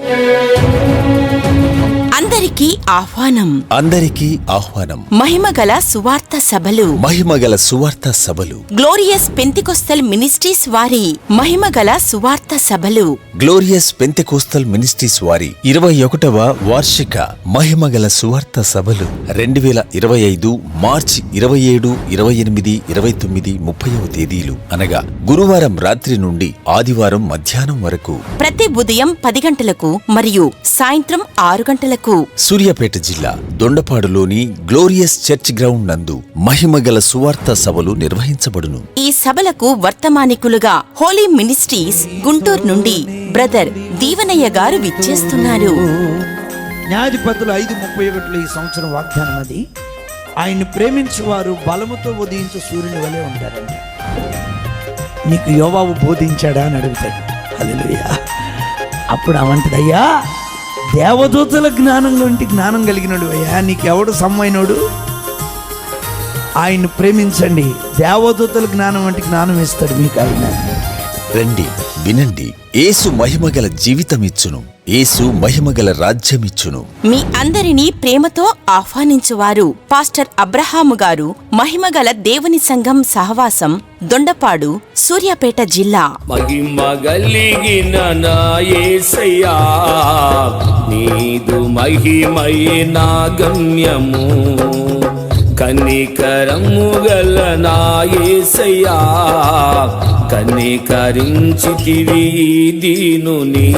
Thank you. అందరికీ ఆహ్వానం. అందరికీ ఆహ్వానం. మహిమగల సువార్త సభలు. మహిమగల సువార్త సభలు. గ్లోరియస్ పెంతికొస్తల్ మినిస్ట్రీస్ వారి మహిమగల సువార్త సభలు. గ్లోరియస్ పెంతెకోస్తల్ మినిస్ట్రీస్ వారి ఇరవై ఒకటవ వార్షిక మహిమగల సువార్త సభలు. రెండు వేల ఇరవై ఐదు మార్చి ఇరవై ఏడు ఇరవై ఎనిమిది ఇరవై తొమ్మిది ముప్పైవ తేదీలు. అనగా గురువారం రాత్రి నుండి ఆదివారం మధ్యాహ్నం వరకు. ప్రతి ఉదయం పది గంటలకు మరియు సాయంత్రం ఆరు గంటలకు. సూర్యాపేట జిల్లా దొండపాడులోని గ్లోరియస్ చర్చ్ గ్రౌండ్ నందు మహిమగల సువార్త సభలు నిర్వహించబడును. ఈ సభలకు వర్తమానికులుగా హోలీ మినిస్ట్రీస్ గుంటూరు నుండి బ్రదర్ దీవనయ్య గారు విచ్చేస్తున్నారు. న్యాయాధిపతులు ఐదు ముప్పై ఒకటిలో ఈ సంవత్సరం వాగ్దానం అది. ఆయన్ని ప్రేమించు వారు బలముతో ఉదయించు సూర్యుని వలె ఉంటారంట నీకు యోవాబు బోధించాడా అని అడుగుతాడు. హల్లెలూయా. అప్పుడు అవంటది అయ్యా దేవదూతల జ్ఞానం వంటి జ్ఞానం కలిగినడు అయ్యా. నీకెవడు సమ్మైనడు? ఆయన్ని ప్రేమించండి. దేవదూతల జ్ఞానం వంటి జ్ఞానం ఇస్తాడు మీకు ఆయన రండి. వినండి ఏసు మహిమగల జీవితమిచ్చును ఏసు మహిమగల రాజ్యమిచ్చును. మీ అందరినీ ప్రేమతో ఆహ్వానించువారు పాస్టర్ అబ్రహాము గారు మహిమగల దేవుని సంఘం సహవాసం దొండపాడు సూర్యాపేట జిల్లా. మహిమ గలిగిన నా యేసయ్యా నీదు మహిమయే నా గమ్యము. కనికరము గల నా కనికరించితివి దీనుని.